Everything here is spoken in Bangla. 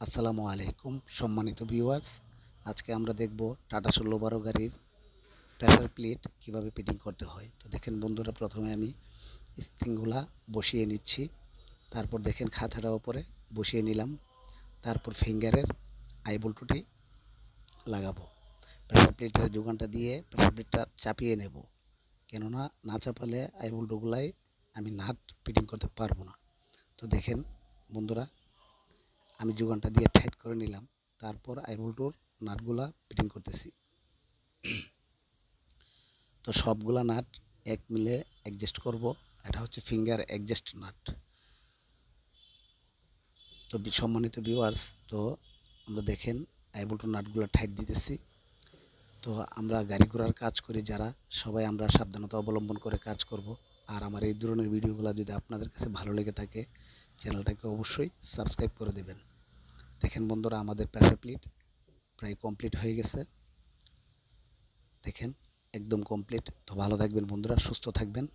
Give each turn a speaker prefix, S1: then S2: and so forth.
S1: আসসালামু আলাইকুম, সম্মানিত ভিউয়ার্স আজকে আমরা দেখব টাটা ষোলো বারো গাড়ির প্রেশার প্লেট কীভাবে ফিটিং করতে হয়। তো দেখেন বন্ধুরা, প্রথমে আমি স্প্রিংগুলা বসিয়ে নিচ্ছি। তারপর দেখেন খাঁচাটা ওপরে বসিয়ে নিলাম। তারপর ফিঙ্গারের আইবল্টুটি লাগাবো। প্রেশার প্লেটের যোগানটা দিয়ে প্রেশার প্লেটটা চাপিয়ে নেব। কেননা না চাপালে আইবল্টুগুলাই আমি নাট ফিটিং করতে পারব না। তো দেখেন বন্ধুরা আমি যোগানটা দিয়ে টাইট করে নিলাম। তারপর আইবল্টুর নাটগুলা ফিটিং করতেছি। তো সবগুলা নাট এক মিলে অ্যাডজাস্ট করব। এটা হচ্ছে ফিঙ্গার অ্যাডজাস্ট নাট। তো সম্মানিত ভিউয়ার্স তো আমরা দেখেন আইবল্টু নাটগুলো টাইট দিতেছি। তো আমরা গাড়ি ঘোড়ার কাজ করি যারা, সবাই আমরা সাবধানতা অবলম্বন করে কাজ করব। আর আমার এই ধরনের ভিডিওগুলো যদি আপনাদের কাছে ভালো লেগে থাকে, চ্যানেলটাকে অবশ্যই সাবস্ক্রাইব করে দেবেন। দেখেন বন্ধুরা, আমাদের প্রেশার প্লেট প্রায় কমপ্লিট হয়ে গেছে। দেখেন, একদম কমপ্লিট তো ভালো থাকবেন বন্ধুরা, সুস্থ থাকবেন।